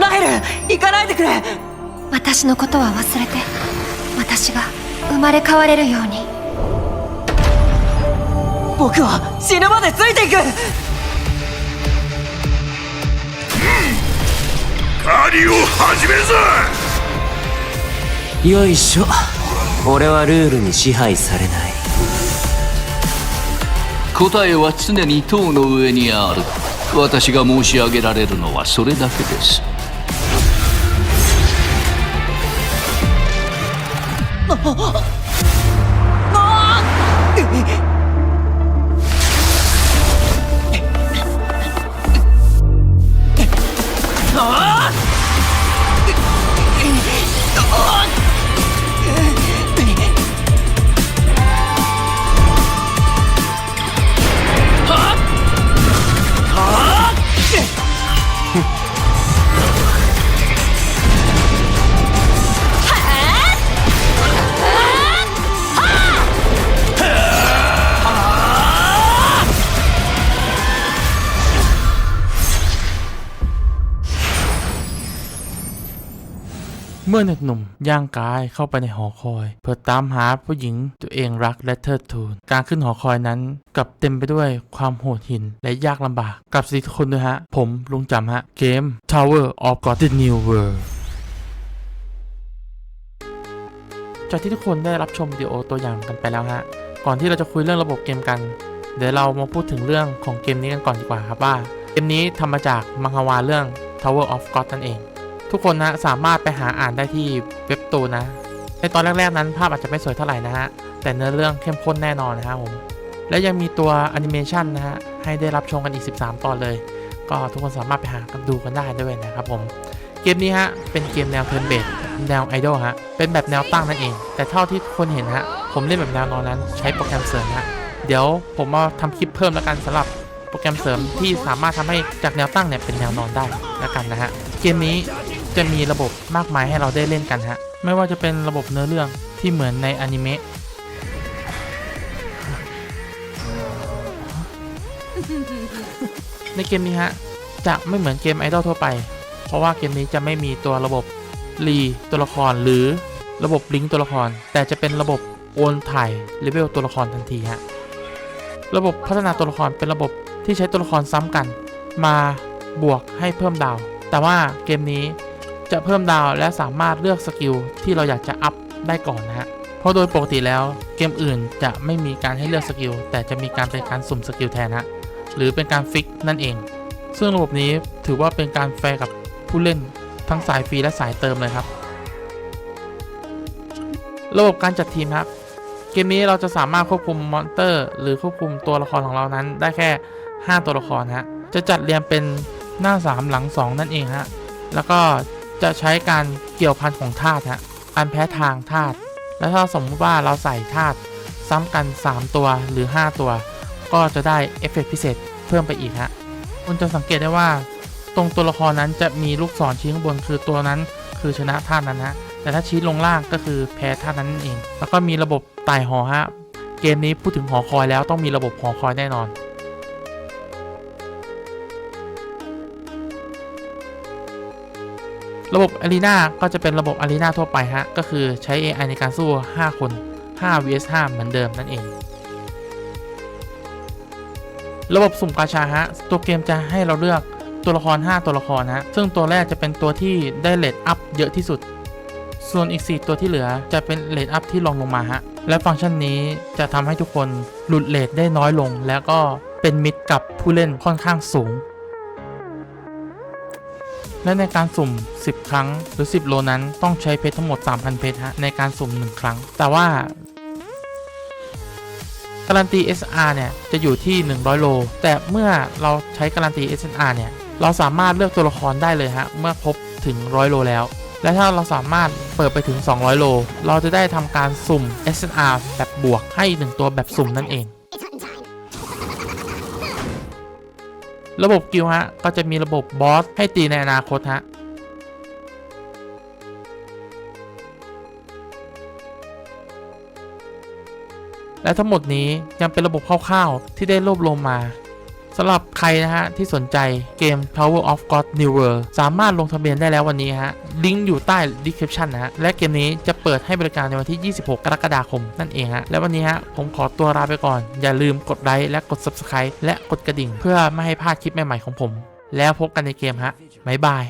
ライル行かないでくれ。私のことは忘れて私が生まれ変われるように。僕は死ぬまでついていく。狩りを始めるぞ。よいしょ。俺はルールに支配されない。答えは常に塔の上にある私が申し上げられるのはそれだけです。あっ เมื่อเด็กหนุ่มย่างกายเข้าไปในหอคอย เพื่อตามหาผู้หญิงตัวเองรักและเทิดทูน การขึ้นหอคอยนั้นกลับเต็มไปด้วยความโหดหินและยากลำบากกับสิทุกคนด้วยฮะ ผมลุงจำฮะ เกม Tower of God the New World จากที่ทุกคนได้รับชมวิดีโอตัวอย่างกันไปแล้วฮะ ก่อนที่เราจะคุยเรื่องระบบเกมกัน เดี๋ยวเรามาพูดถึงเรื่องของเกมนี้กันก่อนดีกว่าครับว่า เกมนี้ทำมาจากมังฮวาเรื่อง Tower of God นั่นเอง ทุกคนนะสามารถไปหาอ่านได้ที่เว็บตูนนะ ในตอนแรกๆนั้นภาพอาจจะไม่สวยเท่าไหร่นะฮะ แต่เนื้อเรื่องเข้มข้นแน่นอนนะฮะผม และยังมีตัวแอนิเมชันนะฮะ ให้ได้รับชมกันอีก 13 ตอนเลย ก็ทุกคนสามารถไปหากันดูกันได้ด้วยนะครับผม เกมนี้ฮะ เป็นเกมแนวเทิร์นเบสแนวไอดอลฮะ เป็นแบบแนวตั้งนั่นเอง แต่เท่าที่คนเห็นฮะ ผมเล่นแบบแนวนอนนั้นใช้โปรแกรมเสริมฮะ เดี๋ยวผมมาทำคลิปเพิ่มแล้วกันสำหรับโปรแกรมเสริมที่สามารถทำให้จากแนวตั้งเนี่ยเป็นแนวนอนได้แล้วกันนะฮะ เกมนี้ จะมีระบบมากมายให้เราได้เล่นกันฮะ ไม่ว่าจะเป็นระบบเนื้อเรื่องที่เหมือนในอนิเมะในเกมนี้ฮะ จะไม่เหมือนเกมไอดอลทั่วไป เพราะว่าเกมนี้จะไม่มีตัวระบบรีตัวละครหรือระบบลิงก์ตัวละคร แต่จะเป็นระบบโอนถ่ายเลเวลตัวละครทันทีฮะ ระบบพัฒนาตัวละครเป็นระบบที่ใช้ตัวละครซ้ำกัน มาบวกให้เพิ่มดาว แต่ว่าเกมนี้ จะเพิ่มดาวและสามารถเลือกสกิลที่เราอยากจะอัพได้ก่อนนะฮะ เพราะโดยปกติแล้วเกมอื่นจะไม่มีการให้เลือกสกิลแต่จะมีการเป็นการสุ่มสกิลแทนฮะ หรือเป็นการฟิกนั่นเอง ซึ่งระบบนี้ถือว่าเป็นการแฟร์กับผู้เล่นทั้งสายฟรีและสายเติมเลยครับ ระบบการจัดทีมครับ เกมนี้เราจะสามารถควบคุมมอนเตอร์ หรือควบคุมตัวละครของเรานั้น ได้แค่ 5 ตัวละครฮะ จะจัดเรียงเป็นหน้า 3 หลัง 2 นั่นเองฮะ แล้วก็ จะใช้การเกี่ยวพันของธาตุฮะอันแพ้ทางธาตุแล้วถ้าสมมติว่าเราใส่ธาตุซ้ำกัน 3 ตัวหรือ 5 ตัว ก็จะได้เอฟเฟกต์พิเศษเพิ่มไปอีกฮะคุณจะสังเกตได้ว่า ตรงตัวละครนั้นจะมีลูกศรชี้ข้างบนคือตัวนั้น คือชนะท่านั้นฮะแต่ถ้าชี้ลงล่างก็คือแพ้ท่านั้นนั่นเอง แล้วก็มีระบบไต่หอฮะเกมนี้พูดถึงหอคอยแล้วต้องมีระบบหอคอยแน่นอน ระบบ Arena ก็จะเป็นระบบ Arena ทั่วไปฮะ ก็คือใช้ AI ในการสู้ 5 คน 5 vs 5 เหมือนเดิมนั่นเอง ระบบสุ่มกาชาฮะ ตัวเกมจะให้เราเลือกตัวละคร 5 ตัวละครฮะ ซึ่งตัวแรกจะเป็นตัวที่ได้เลทอัพเยอะที่สุด ส่วนอีก 4 ตัวที่เหลือจะเป็นเลทอัพที่รองลงมาฮะ และฟังก์ชันนี้จะทำให้ทุกคนหลุดเลทได้น้อยลง แล้วก็เป็นมิตรกับผู้เล่นค่อนข้างสูง และในการสุ่ม 10 ครั้งหรือ 10 โลนั้นต้องใช้เพชรทั้งหมด 3,000 เพชรฮะในการสุ่ม 1 ครั้ง แต่ว่าการันตี SR เนี่ย จะอยู่ที่ 100 โล แต่เมื่อเราใช้การันตี SR เนี่ย เราสามารถเลือกตัวละครได้เลยฮะ เมื่อครบถึง 100 โลแล้ว และถ้าเราสามารถเปิดไปถึง 200 โล เราจะได้ทำการสุ่ม SR แบบบวกให้อีกหนึ่งตัวแบบสุ่มนั่นเอง ระบบกิลฮะ ก็จะมีระบบบอสให้ตีในอนาคตฮะและทั้งหมดนี้ยังเป็นระบบคร่าวๆที่ได้รวบรวมมา สำหรับใครนะฮะ ที่สนใจเกม Power of God New World สามารถลงทะเบียนได้แล้ววันนี้ฮะ ลิงก์อยู่ใต้ description นะฮะ และเกมนี้จะเปิดให้บริการในวันที่ 26 กรกฎาคมนั่นเองฮะ และวันนี้ฮะ ผมขอตัวลาไปก่อน อย่าลืมกดไลค์และกด subscribe และกดกระดิ่ง เพื่อไม่ให้พลาดคลิปใหม่ๆของผม แล้วพบกันในเกมฮะบ๊ายบาย